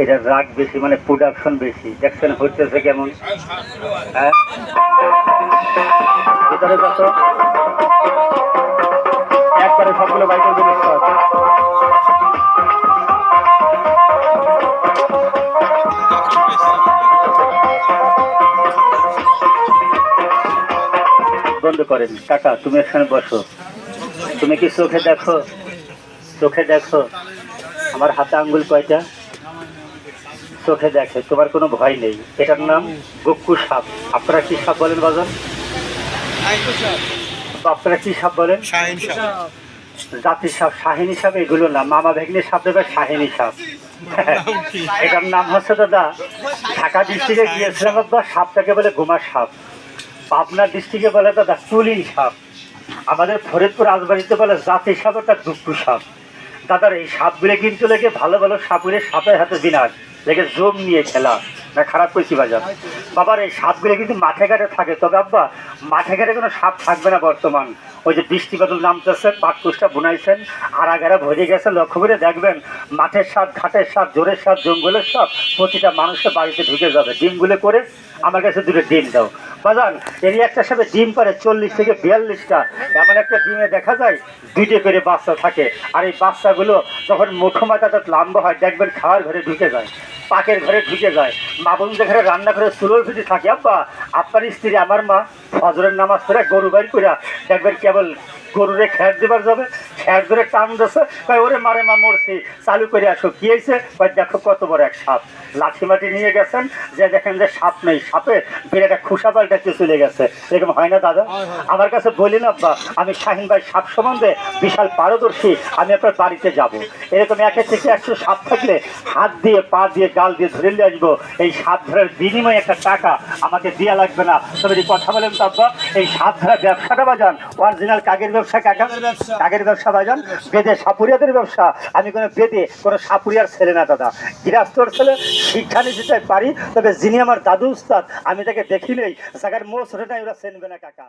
এটা রাগ বেশি মানে প্রোডাকশন বেশি। দেখছেন, হইতেছে কেমন? হ্যাঁ? সবগুলো বাইকের বন্ধ করেন কাকা তুমি এখানে বসো। তুমি কি চোখে দেখো? চোখে দেখো। আমার হাতে আঙ্গুল কয়টা? চোখে দেখে তোমার কোনো ভয় নেই। এটার নাম গক্কু সাপ। আপনারা কি সাপ বলেন বাজান? আপনারা কি সাপ বলেন? জাতি সাপ। শাহিনী সাপ এগুলো না। মামা ভেগনি সাপ দেবে শাহিনী সাপ। এটার নাম হচ্ছে দাদা ঢাকা ডিস্ট্রিক্টে গিয়েছিলাম সাপটাকে বলে গোমা সাপ। পাবনা ডিস্ট্রিক্টে বলে দাদা তুলিন সাপ। আমাদের ফরিদপুর রাজবাড়িতে বলে জাতি সাপ একটা দুঃখু সাপ। দাদার এই সাপগুলো কিন্তু লেগে ভালো ভালো সাপুরে সাপের হাতে বিনাশ। লেগে জম নিয়ে খেলা। না, খারাপ করেছি বাজার। বাবার এই সাপগুলো কিন্তু মাঠে ঘাটে থাকে। তবে আব্বা মাঠে ঘাটে কোনো সাপ থাকবে না বর্তমান। ওই যে বৃষ্টি বাদল নামতেছে পাটকুশটা বুনাইছেন আড়াগাড়া ভরে গেছে। লক্ষ্য করে দেখবেন, মাঠের সাপ, ঘাটের সাপ, জোরের সাপ, জঙ্গলের সাপ, প্রতিটা মানুষের বাড়িতে ঢুকে যাবে। ডিমগুলো করে আমার কাছে দুটো ডিম দাও। বাজান, এরই একটা সাথে ডিম পারে চল্লিশ থেকে বিয়াল্লিশটা। এমন একটা ডিমে দেখা যায়, দুইটে করে বাচ্চা থাকে। আর এই বাচ্চাগুলো যখন মুঠো মাথাটা লম্বা হয়, দেখবেন খাওয়ার ঘরে ঢুকে যায়। পাকের ঘরে ঢুকে যায়। মা বোনদের ঘরে রান্না করে চুলোর ভিতরে থাকে। আব্বা, আপনার স্ত্রী, আমার মা, ফজরের নামাজ পড়ে গরু বাড়ি করে দেখবেন কেবল গরুরে খেয়ার দেবার যাবে। ধরে টান দিচ্ছে কয় ওরে মারে মা মরছি চালু করে আসো। কি হয়েছে? কয় দেখো কত বড় এক সাপ। লাঠি মাটি নিয়ে গেছেন যে দেখেন যে সাপ নেই সাপে বিরাট খুশা পাল্টাতে চলে গেছে। এরকম হয় না দাদা? আমার কাছে বললেন আব্বা আমি শাহিন ভাই সাপ সম্বন্ধে বিশাল পারদর্শী আমি আপনার বাড়িতে যাব। এরকম একে থেকে একশো সাপ থাকলে হাত দিয়ে পা দিয়ে গাল দিয়ে ধরে নিয়ে আসব। এই সাপ ধরার বিনিময়ে একটা টাকা আমাকে দেওয়া লাগবে না। তবে কথা বলেন তো আব্বা এই সাপ ধরা ব্যবসাটা বাজান। অরিজিনাল কাগের ব্যবসা কাকা? কাগের ব্যবসা বাজান বেদে সাপুরিয়াদের ব্যবসা। আমি কোনো বেদে, কোনো সাপুরিয়ার ছেলে না, দাদা। গৃহস্থর ছেলে, শিক্ষা নিতে চাই পারি, তবে যিনি আমার দাদু উস্তাদ, আমি তাকে দেখি নেই জায়গার মোষ ছোটটাই ওরা চেনবে না, কাকা।